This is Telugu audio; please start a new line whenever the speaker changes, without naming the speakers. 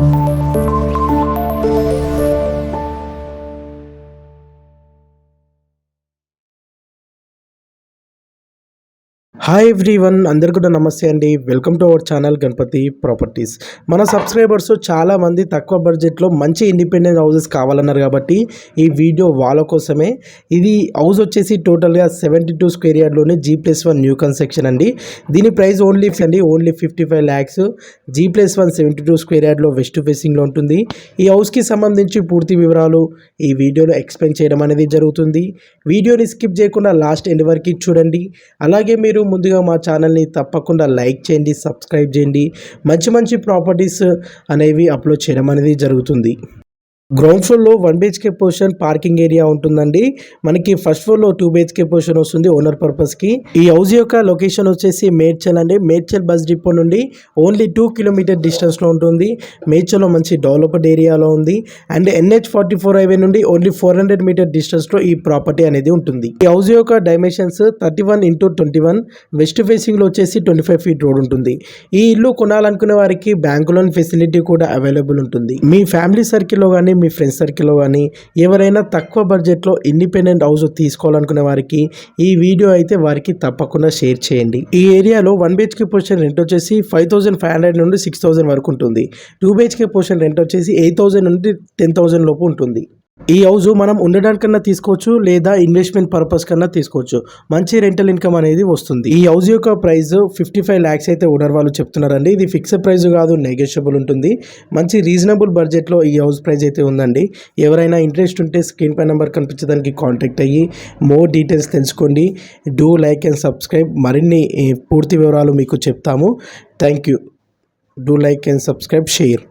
Thank you. హాయ్ ఎవ్రీవన్ అందరు కూడా నమస్తే అండి. Welcome to our channel Ganapathi properties. మన సబ్స్క్రైబర్స్ చాలా మంది తక్కువ బడ్జెట్లో మంచి ఇండిపెండెంట్ హౌసెస్ కావాలన్నారు కాబట్టి ఈ వీడియో వాళ్ళ కోసమే. ఇది హౌస్ వచ్చేసి టోటల్గా seventy two square యార్డ్లోనే G plus one new construction అండి. దీని ప్రైస్ ఓన్లీ అండి only fifty five lakhs. G plus one seventy two square యార్డ్లో వెస్ట్ ఫేసింగ్లో ఉంటుంది. ఈ హౌస్కి సంబంధించి పూర్తి వివరాలు ఈ వీడియోలో ఎక్స్ప్లెయిన్ చేయడం అనేది జరుగుతుంది. వీడియోని స్కిప్ చేయకుండా లాస్ట్ ఎండ్ వరకు చూడండి. అలాగే మీరు ముందుగా మా ఛానల్ని తప్పకుండా లైక్ చేయండి సబ్స్క్రైబ్ చేయండి. మంచి మంచి ప్రాపర్టీస్ అనేవి అప్లోడ్ చేయడం అనేది జరుగుతుంది. గ్రౌండ్ ఫ్లోర్లో one BHK portion parking area ఉంటుందండి. మనకి ఫస్ట్ ఫ్లోర్లో టూ బిహెచ్కే పోర్షన్ వస్తుంది ఓనర్ పర్పస్కి ఈ హౌస్ యొక్క లొకేషన్ వచ్చేసి మేడ్చల్ అండి. మేడ్చల్ బస్ డిపో నుండి ఓన్లీ టూ కిలోమీటర్ డిస్టెన్స్లో ఉంటుంది. మేడ్చల్లో మంచి డెవలప్డ్ ఏరియాలో ఉంది. And NH forty four highway నుండి ఓన్లీ ఫోర్ హండ్రెడ్ మీటర్ డిస్టెన్స్లో ఈ ప్రాపర్టీ అనేది ఉంటుంది. ఈ హౌస్ యొక్క dimensions thirty one into twenty one west ఫేసింగ్లో వచ్చేసి ట్వంటీ ఫైవ్ ఫీట్ రోడ్ ఉంటుంది. ఈ ఇల్లు కొనాలనుకునే వారికి బ్యాంక్ లోన్ ఫెసిలిటీ కూడా అవైలబుల్ ఉంటుంది. మీ ఫ్యామిలీ సర్కిల్లో కానీ మీ ఫ్రెండ్స్ సర్కిల్లో కానీ ఎవరైనా తక్కువ బడ్జెట్లో ఇండిపెండెంట్ హౌస్ తీసుకోవాలనుకునే వారికి ఈ వీడియో అయితే వారికి తప్పకుండా షేర్ చేయండి. ఈ ఏరియాలో వన్ బిహెచ్కే పోర్షన్ రెంట్ వచ్చేసి ఫైవ్ థౌసండ్ ఫైవ్ హండ్రెడ్ నుండి సిక్స్ థౌసండ్ వరకు ఉంటుంది. టూ బిహెచ్కే పోర్షన్ రెంట్ వచ్చేసి ఎయిట్ థౌసండ్ నుండి టెన్ థౌసండ్ లోపు ఉంటుంది. ఈ హౌస్ మనం ఉండడానికన్నా తీసుకోవచ్చు లేదా ఇన్వెస్ట్మెంట్ పర్పస్ కన్నా తీసుకోవచ్చు. మంచి రెంటల్ ఇన్కమ్ అనేది వస్తుంది. ఈ హౌస్ యొక్క ప్రైస్ ఫిఫ్టీ ఫైవ్ ల్యాక్స్ అయితే ఓనర్ వాళ్ళు చెప్తున్నారండి. ఇది ఫిక్స్డ్ ప్రైస్ కాదు నెగోషియబుల్ ఉంటుంది. మంచి రీజనబుల్ బడ్జెట్లో ఈ హౌస్ ప్రైస్ అయితే ఉందండి. ఎవరైనా ఇంట్రెస్ట్ ఉంటే స్క్రీన్ పై నెంబర్ కనిపించడానికి కాంటాక్ట్ అయ్యి మోర్ డీటెయిల్స్ తెలుసుకోండి. డూ లైక్ అండ్ సబ్స్క్రైబ్ మరిన్ని eh, పూర్తి వివరాలు మీకు చెప్తాము. Thank you do like and subscribe share